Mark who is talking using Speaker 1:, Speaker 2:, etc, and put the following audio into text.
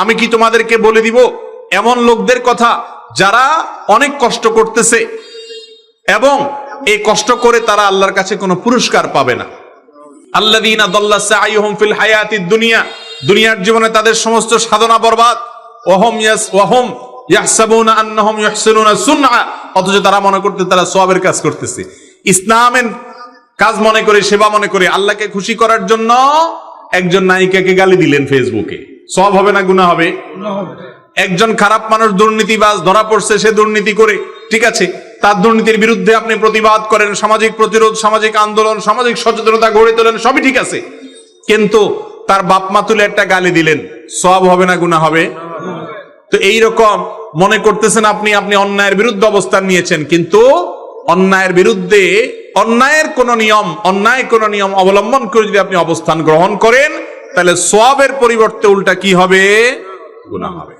Speaker 1: আমি কি তোমাদেরকে বলে দিব, এমন লোকদের কথা যারা অনেক কষ্ট করতেছে এবং এই কষ্ট করে তারা আল্লাহর কাছে কোনো পুরস্কার পাবে না। আল্লাযীনা দাল্লা সাইয়ুহুম ফিল হায়াতিদ দুনিয়া, দুনিয়ার জীবনে তাদের সমস্ত সাধনা বরবাদ। ওহম ইয়াস, ওহম ইয়াহসাবুনা আন্নাহুম ইহসিনুনা সুনআ, অথচ তারা মনে করতে, তারা সওয়াবের কাজ করতেছে। ইসলামের কাজ মনে করে, সেবা মনে করে আল্লাহকে খুশি করার জন্য একজন নায়িকাকে গালি দিলেন ফেসবুকে। সব হবে না গুনাহ হবে? একজন খারাপ মানুষ দুর্নীতিবাজ ধরা পড়ছে, সে দুর্নীতি করে। ঠিক আছে, তার দুর্নীতির বিরুদ্ধে আপনি প্রতিবাদ করেন, সামাজিক প্রতিরোধ, সামাজিক আন্দোলন, সামাজিক সচেতনতা গড়ে তোলেন, সবই ঠিক আছে। কিন্তু তার বাপ মা তুলে একটা গালি দিলেন, সব হবে না গুণা হবে? তো এই রকম মনে করতেছেন আপনি আপনি অন্যায়ের বিরুদ্ধে অবস্থান নিয়েছেন, কিন্তু অন্যায়ের বিরুদ্ধে অন্যায়ের কোন নিয়ম, অন্যায় কোন নিয়ম অবলম্বন করে যদি আপনি অবস্থান গ্রহণ করেন, তাহলে সবের পরিবর্তে উল্টা কি হবে? গুণা হবে।